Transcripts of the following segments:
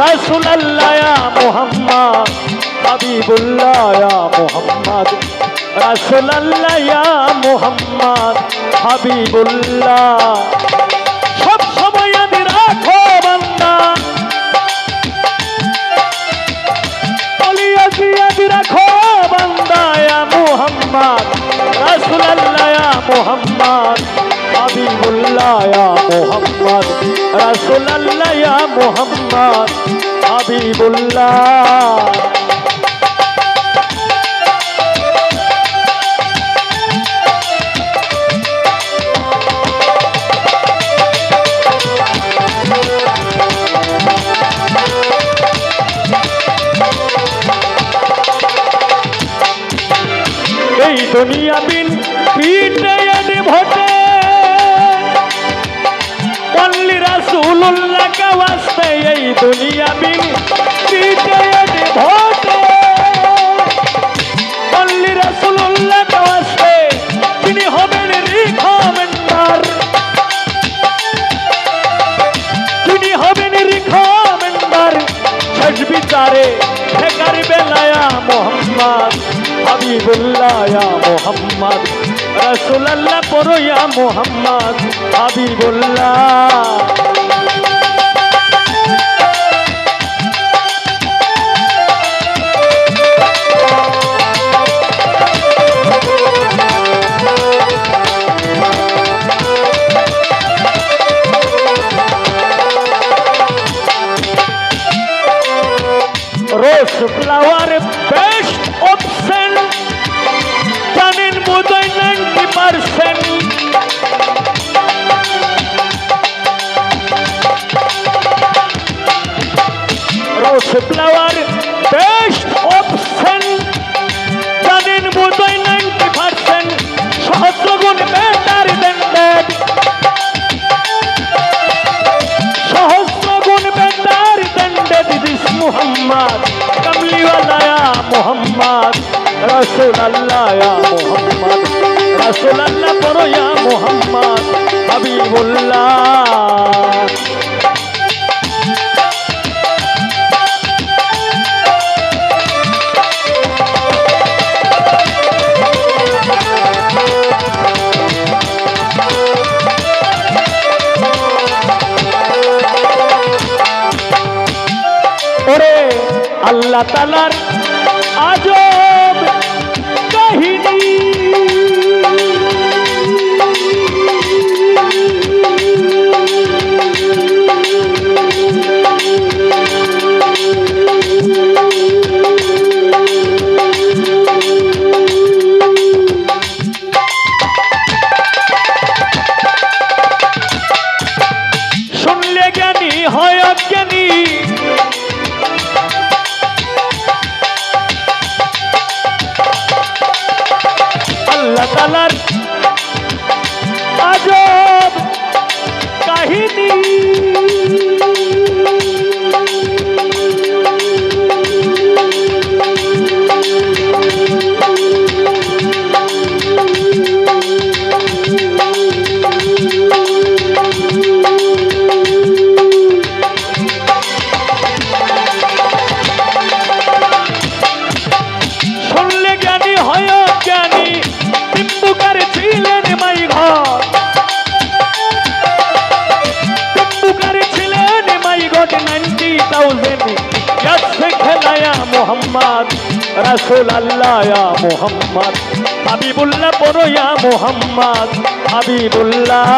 মোহাম্মদ ইয়া মোহাম্মদ, হাবিবুল্লাহ মোহাম্মদ, রাসূলুল্লাহ ইয়া মোহাম্মদ, হাবিবুল্লাহ। সব সময় আমি রাখো বান্দা। রাখো বান্দা ইয়া মুহাম্মদ, রাসূলুল্লাহ ইয়া মুহাম্মদ, হাবিবুল্লাহ মুহাম্মদ, রাসূলুল্লাহ ইয়া মুহাম্মদ হাবিবুল্লাহ। এই দুনিয়া বিন পিঠে ভোটে রাসূলুল্লাহ কা ওয়াস্তে এই দুনিয়া বিন পিঠে এনে ভোটে। অনলি রাসূলুল্লাহ কা ওয়াস্তে তিনি হবেন রিকমেন্ডার তিনি হবেন রিকমেন্ডার শেষ বিচারে ঠেকার বেলায়া মোহাম্মদ, হাবিবুল্লাহ মোহাম্মদ। রাসূলুল্লাহ পড়ো ইয়া মোহাম্মদ, হাবিবুল্লাহ। রাসূলুল্লাহ মুহাম্মদ রাসূলুল্লাহ পড়ো ইয়া মুহাম্মদ হাবিবুল্লাহ। আল্লাহ তালার তালার মোহাম্মদ রাসূল আল্লাহ মোহাম্মদ। হাবিবুল্লাহ পড়ো ইয়া মোহাম্মদ হাবিবুল্লাহ।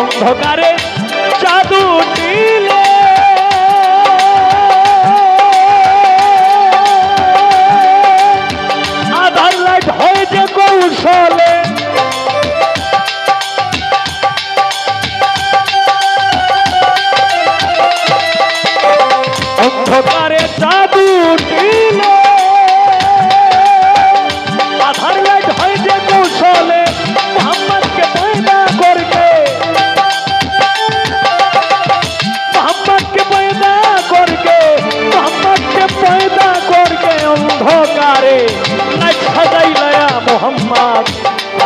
অন্ধকারে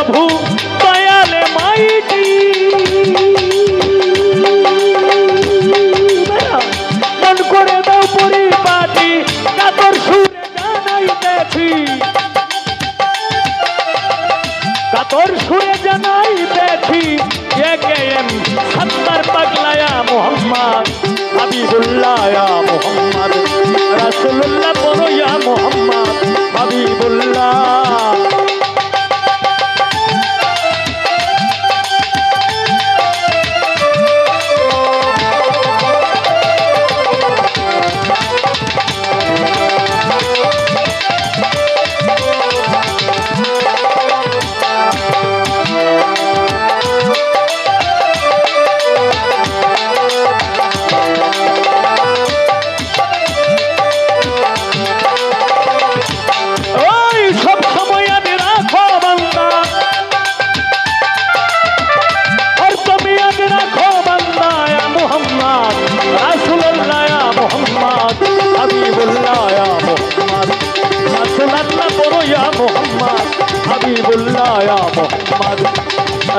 প্রভু, দয়ালে মাইটি। মন করে দাও পরিপাটি, কাতর সুরে জানাইতেছি। কাতর সুরে জানাইতেছি কে কে এম সত্তর পাগলায়া মোহাম্মদ, হাবিবুল্লাহ মোহাম্মদ, রাসূলুল্লাহ বলো মোহাম্মদ, হাবিবুল্লাহ।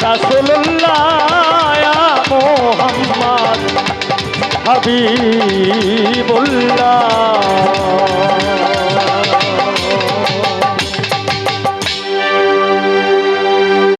রাসুল্লাহ মোহাম্মদ হবিবুল্লাহ।